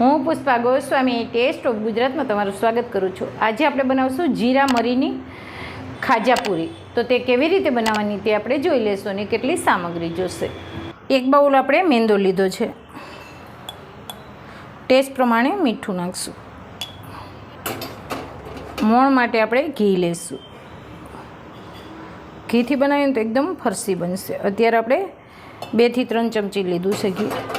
હું Pushpa Goswami test of ગુજરાતમાં તમારું સ્વાગત કરું છું. આજે આપણે બનાવશું જીરા મરીની ખાજાપુરી. તો તે કેવી રીતે બનાવવાની તે આપણે જોઈ લેશું અને કેટલી સામગ્રી જોશે. એક બાઉલ આપણે મેંદો લીધો છે. ટેસ્ટ પ્રમાણે મીઠું નાખશું. મોણ માટે આપણે ઘી લઈશું ઘીથી બનાવીને તો એકદમ ફરસી બનશે. અત્યારે આપણે બેથી ત્રણ ચમચી લીધું છે ઘી.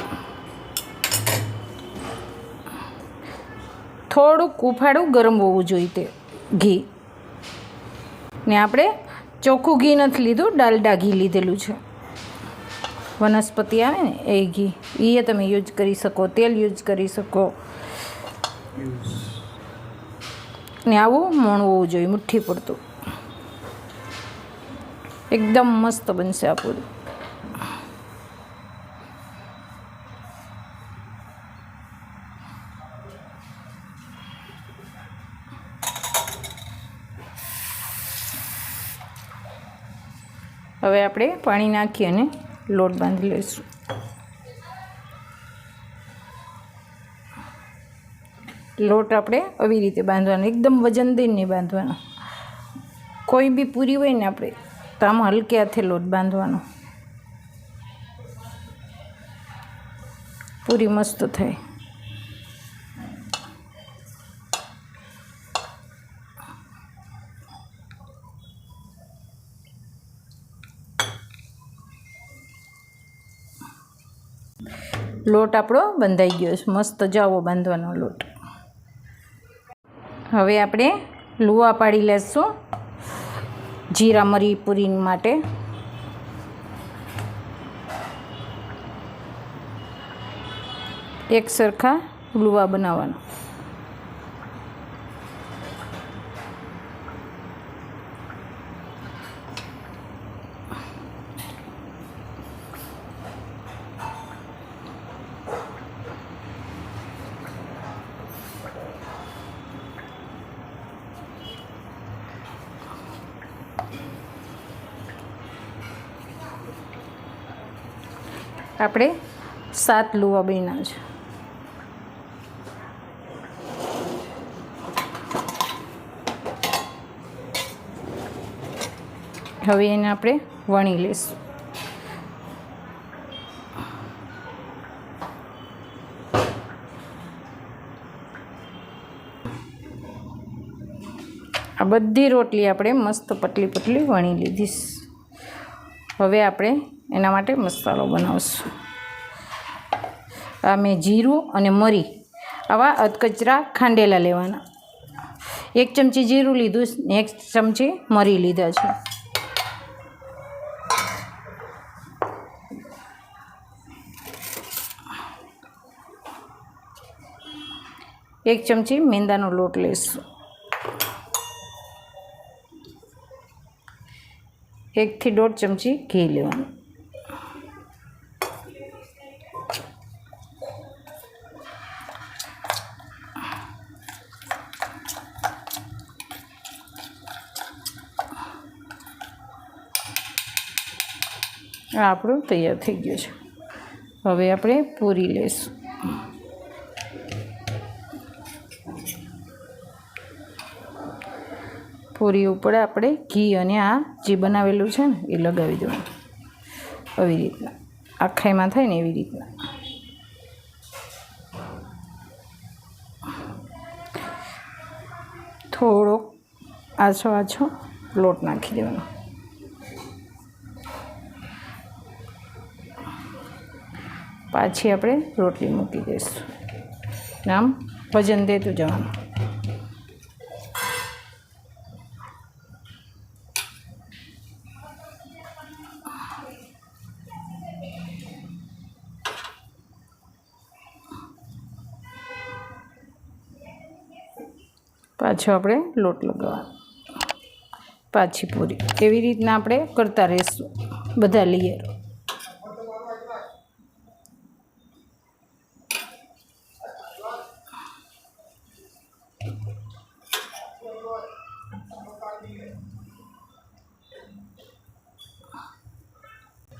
થોડુંક ઉફાળું ગરમ હોવું જોઈએ તે ઘી. ને આપણે ચોખ્ખું ઘી નથી લીધું, ડાલડા ઘી લીધેલું છે. વનસ્પતિ આવે ને, એ ઘી. એ તમે યુઝ કરી શકો, તેલ યુઝ કરી શકો. ને આવું મોણ હોવું જોઈએ, મુઠ્ઠી પડતું એકદમ મસ્ત બનશે આ પૂરી. હવે આપણે પાણી નાખી અને લોટ બાંધી લઈશું. લોટ આપણે આવી રીતે બાંધવાનો, એકદમ વજન નહીં બાંધવાનો. કોઈ બી પૂરી હોય ને આપણે, તો આમાં હલકે હાથે લોટ બાંધવાનો. પૂરી મસ્ત થાય. લોટ આપણો બંધાઈ ગયો છે. મસ્ત જાવો બાંધવાનો લોટ. હવે આપણે લુવા પાડી લેશું જીરા, મરી પૂરી માટે. એક સરખા લુવા બનાવવાના. આપણે સાત લુવા બન્યા છે. હવે એને આપણે વણી લઈશું બધી રોટલી આપણે મસ્ત પતલી પતલી વણી લીધી હવે આપણે એના માટે મસાલો બનાવશું. આ મેં જીરું અને મરી. આવા અધકચરા ખાંડેલા લેવાના. એક ચમચી જીરું લીધું એક ચમચી મરી લીધા છે. એક ચમચી મેંદાનો લોટ લઈશું એકથી દોઢ ચમચી ઘી લેવાનું. આપણું તૈયાર થઈ ગયું છે. હવે આપણે પૂરી લઈશું પૂરી ઉપર આપણે ઘી અને આ જે બનાવેલું છે ને, એ લગાવી દેવાનું. આવી રીતના. આખાઈમાં થાય ને એવી રીતના. થોડોક આછો આછો લોટ નાખી દેવાનો. પાછી આપણે રોટલી મૂકી દઈશું. આમ વજન દેતું જવાનું. પાછો આપણે લોટ લગાવવા પાછી પૂરી. એવી રીતના આપણે કરતા રહીશું. બધા લેયર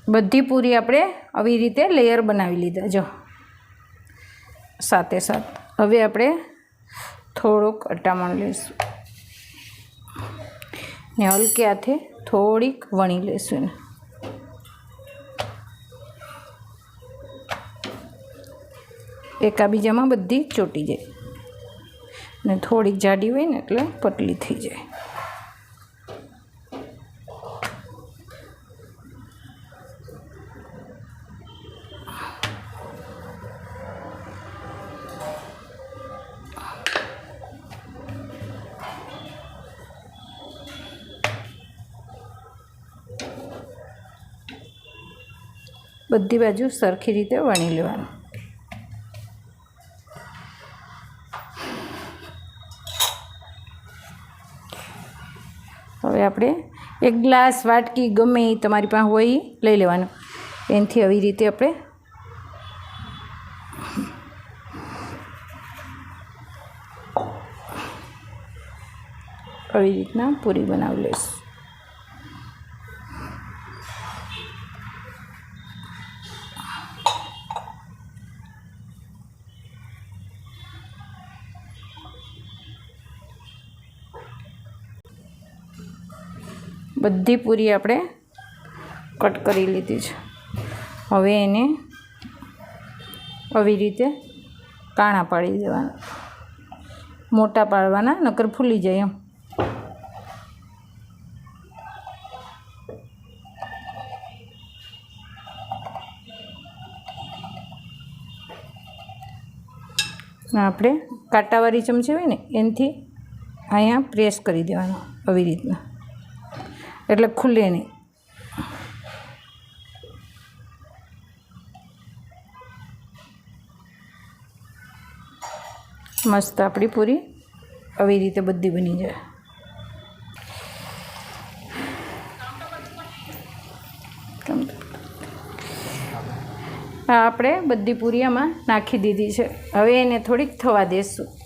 બધી પૂરી આપણે આવી રીતે લેયર બનાવી લીધા. જો, સાથે સાથ. હવે આપણે થોડુંક અટામણ લઈશું ને હલકે હાથે થોડીક વણી લઈશું એને. એકાબીજામાં બધી ચોટી જાય. ને થોડીક જાડી હોય ને એટલે પતલી થઈ જાય. બધી બાજુ સરખી રીતે વણી લેવાનું. હવે આપણે એક ગ્લાસ વાટકી ગમે એ તમારી પાસે હોય એ લઈ લેવાનું. એનાથી આવી રીતે આપણે આવી રીતના પૂરી બનાવી લઈશું. બધી પૂરી આપણે કટ કરી લીધી છે. હવે એને આવી રીતે કાણા પાડી દેવાના. મોટા પાડવાના, નકર ફૂલી જાય એમ. આપણે કાંટાવાળી ચમચી હોય ને, એનાથી અહીંયા પ્રેસ કરી દેવાનો આવી રીતના. એટલે ખુલે નહીં મસ્ત આપણી પૂરી. આવી રીતે બધી બની જાય. આ આપણે બધી પૂરી આમાં નાખી દીધી છે. હવે એને થોડીક થવા દેશું.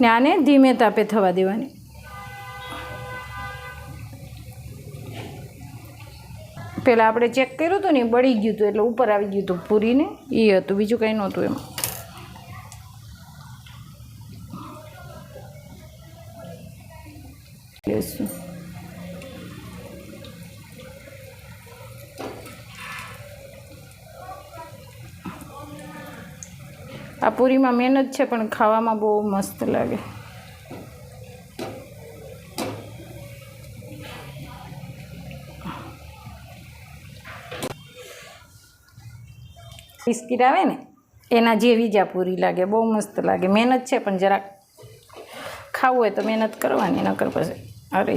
ને આને ધીમે તાપે થવા દેવાની. પહેલાં આપણે ચેક કર્યું હતું ને બળી ગયું હતું, એટલે ઉપર આવી ગયું હતું પૂરીને, એ હતું, બીજું કંઈ નહોતું એમાં. લેશું આ પૂરીમાં મહેનત છે, પણ ખાવામાં બહુ મસ્ત લાગે. બિસ્કીટ આવે ને, એના જેવી જ આ પૂરી લાગે, બહુ મસ્ત લાગે. મહેનત છે, પણ જરાક ખાવું હોય તો મહેનત કરવાની, નકર પછી અરે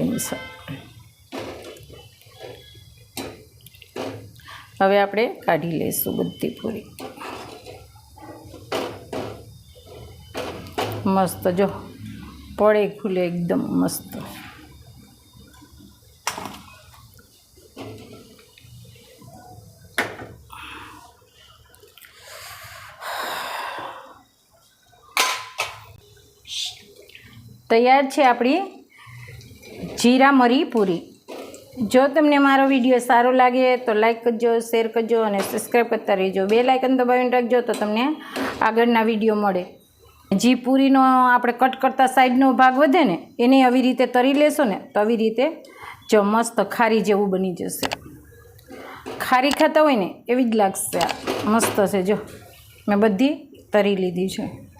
હવે આપણે કાઢી લઈશું બધી પૂરી. મસ્ત, જો. પડે ખુલે એકદમ મસ્ત. તૈયાર છે આપણી જીરા મરી પૂરી. જો તમને મારો વીડિયો સારો લાગે તો લાઇક કરજો, શેર કરજો અને સબસ્ક્રાઈબ કરતા રહેજો. બે લાઇકન દબાવીને રાખજો તો તમને આગળના વીડિયો મળે. જી પૂરીનો આપણે કટ કરતા સાઈડનો ભાગ વધે ને, એને આવી રીતે તરી લેશો ને, તો આવી રીતે જો મસ્ત ખારી જેવું બની જશે. ખારી ખાતા હોય ને, એવી જ લાગશે આ. મસ્ત છે, જો. મેં બધી તરી લીધી છે.